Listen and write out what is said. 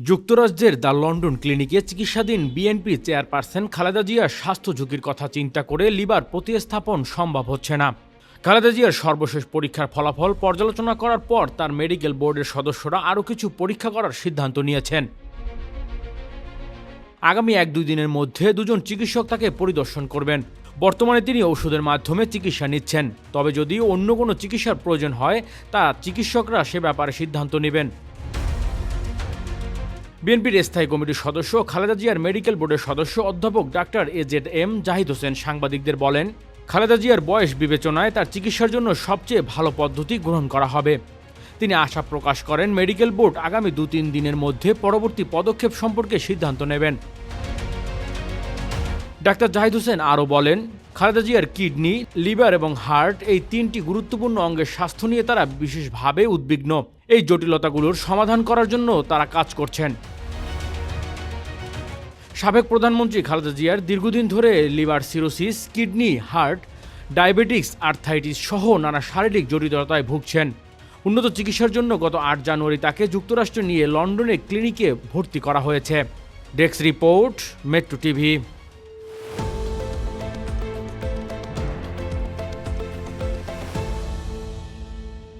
যুক্তরাজ্যের the London ক্লিনিকে চিকিৎসাধীন বিএনপি চেয়ারপারসন খালেদা জিয়ার স্বাস্থ্য ঝুঁকির কথা চিন্তা করে লিভার প্রতিস্থাপন সম্ভব হচ্ছে না। খালেদা জিয়ার সর্বশেষ পরীক্ষার ফলাফল পর্যালোচনা করার পর তার মেডিকেল বোর্ডের সদস্যরা আরও কিছু পরীক্ষা করার সিদ্ধান্ত নিয়েছেন। আগামী এক দুই দিনের মধ্যে দুজন চিকিৎসক তাকে পরিদর্শন করবেন। বর্তমানে তিনি ওষুধের মাধ্যমে চিকিৎসা নিচ্ছেন। তবে যদি অন্য কোনো চিকিৎসার প্রয়োজন হয়, তা চিকিৎসকরা সে ব্যাপারে সিদ্ধান্ত নেবেন। বিএনপির স্থায়ী কমিটির সদস্য খালেদা জিয়ার মেডিকেল বোর্ডের সদস্য অধ্যাপক doctor A Z M Zahid Hossain সাংবাদিকদের বলেন, খালেদা জিয়ার বয়স বিবেচনায় তার চিকিৎসার জন্য সবচেয়ে ভালো পদ্ধতি গ্রহণ করা হবে। তিনি আশা প্রকাশ করেন, মেডিকেল বোর্ড আগামী দু তিন দিনের মধ্যে পরবর্তী পদক্ষেপ সম্পর্কে সিদ্ধান্ত নেবেন। ডাক্তার জাহিদ হোসেন আরও বলেন, খালেদা জিয়ার কিডনি, লিভার এবং হার্ট এই তিনটি গুরুত্বপূর্ণ অঙ্গের স্বাস্থ্য নিয়ে তারা বিশেষভাবে উদ্বিগ্ন। এই জটিলতাগুলোর সমাধান করার জন্য তারা কাজ করছেন। সাবেক প্রধানমন্ত্রী খালেদা জিয়ার দীর্ঘদিন ধরে liver cirrhosis, kidney, heart diabetics arthritis সহ নানা শারীরিক জটিলতায় ভুগছেন। উন্নত চিকিৎসার জন্য গত আট জানুয়ারি তাকে যুক্তরাষ্ট্র নিয়ে লন্ডনে ক্লিনিকে ভর্তি করা হয়েছে। Desk report, Metro TV.